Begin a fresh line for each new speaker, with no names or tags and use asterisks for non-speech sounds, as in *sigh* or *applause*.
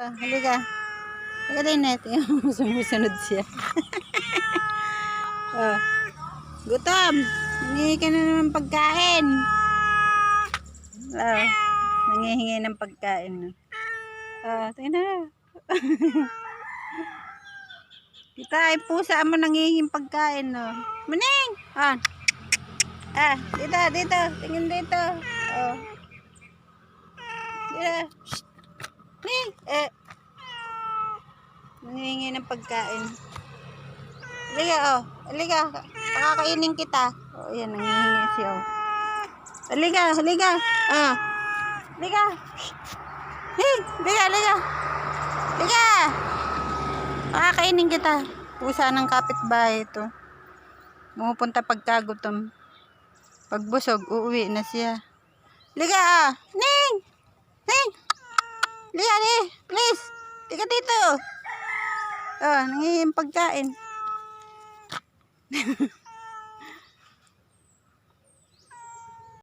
Ah, halika. Halika din natin. *laughs* Sumusunod siya. oh. *laughs* Gutom. Nangihingi ka na naman pagkain. Oh. Nangihingi ng pagkain. Ah, tingnan na. *laughs* Kita ay pusa mo nangihinging pagkain, no. Muning! Ah. Ah, dito, dito. Tingin dito. Oh. Dito. Shh. Ning! Eh. Nangihingi ng pagkain. Halika, oh. Halika. Pakakainin kita. Oh, yan. Nangihingi siya, oh. Halika, halika. Ah. Halika. Shh. Hey, halika, halika. Halika. Pakakainin kita. Pusa ng kapitbahay ito. Pumupunta pagkagutom. Pagbusog, uuwi na siya. Liga ah! Ning! Ning! Liga dito! Oh, nangihim pagkain. *laughs*